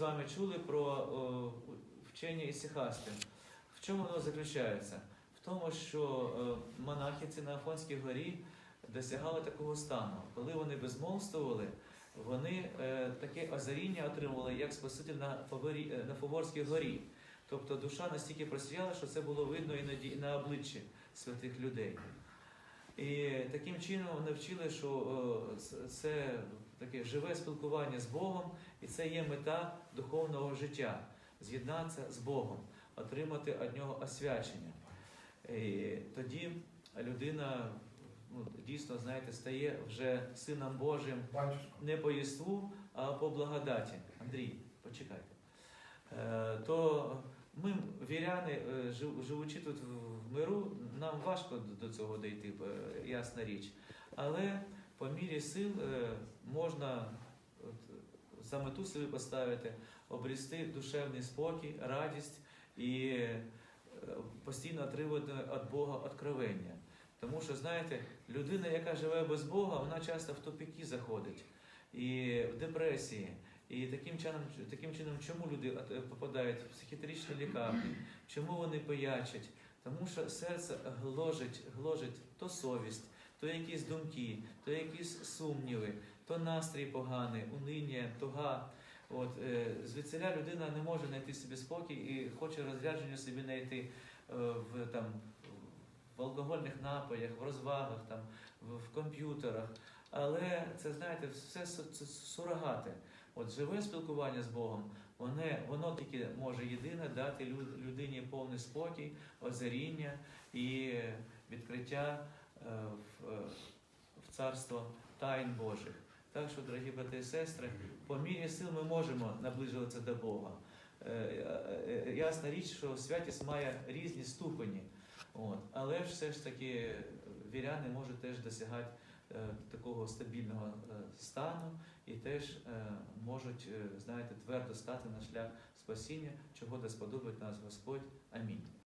з вами чули про о, вчення Ісихасти. В чому воно заключається? В тому, що е, монахиці на Афонській горі досягали такого стану. Коли вони безмовствували, вони е, таке озаріння отримували, як Спаситель на, Фаворі, е, на Фаворській горі. Тобто душа настільки просіяла, що це було видно іноді і на обличчі святих людей. І таким чином вони вчили, що е, це- таке живе спілкування з Богом, і це є мета духовного життя з'єднатися з Богом, отримати від нього освячення. І тоді людина ну, дійсно, знаєте, стає вже сином Божим Батюшко. не по єству, а по благодаті. Андрій, почекайте. Е, То ми, віряни, е, живучи тут в миру, нам важко до цього дійти, ясна річ. Але по мірі сил е, можна за мету собі поставити, обрісти душевний спокій, радість і е, постійно отримувати від Бога откровення. Тому що, знаєте, людина, яка живе без Бога, вона часто в тупіки заходить і в депресії. І таким чином, таким чином, чому люди попадають в психіатричні лікарні, чому вони пиячать? Тому що серце гложить, гложить то совість, то якісь думки, то якісь сумніви, то настрій поганий, униння, туга. От, е, звідсиля людина не може знайти собі спокій і хоче розрядження собі знайти е, в, там, в алкогольних напоях, в розвагах, там, в, комп'ютерах. Але це, знаєте, все сурогати. От живе спілкування з Богом, воно, воно тільки може єдине дати лю- людині повний спокій, озаріння і відкриття е, в, е, в царство тайн Божих. Так що, дорогі брати і сестри, по мірі сил ми можемо наближуватися до Бога. Е, Ясна річ, що святість має різні ступені. От. Але все ж таки віряни можуть теж досягати такого стабільного е, стану і теж е, можуть, е, знаєте, твердо стати на шлях спасіння, чого да сподобить нас Господь. Амінь.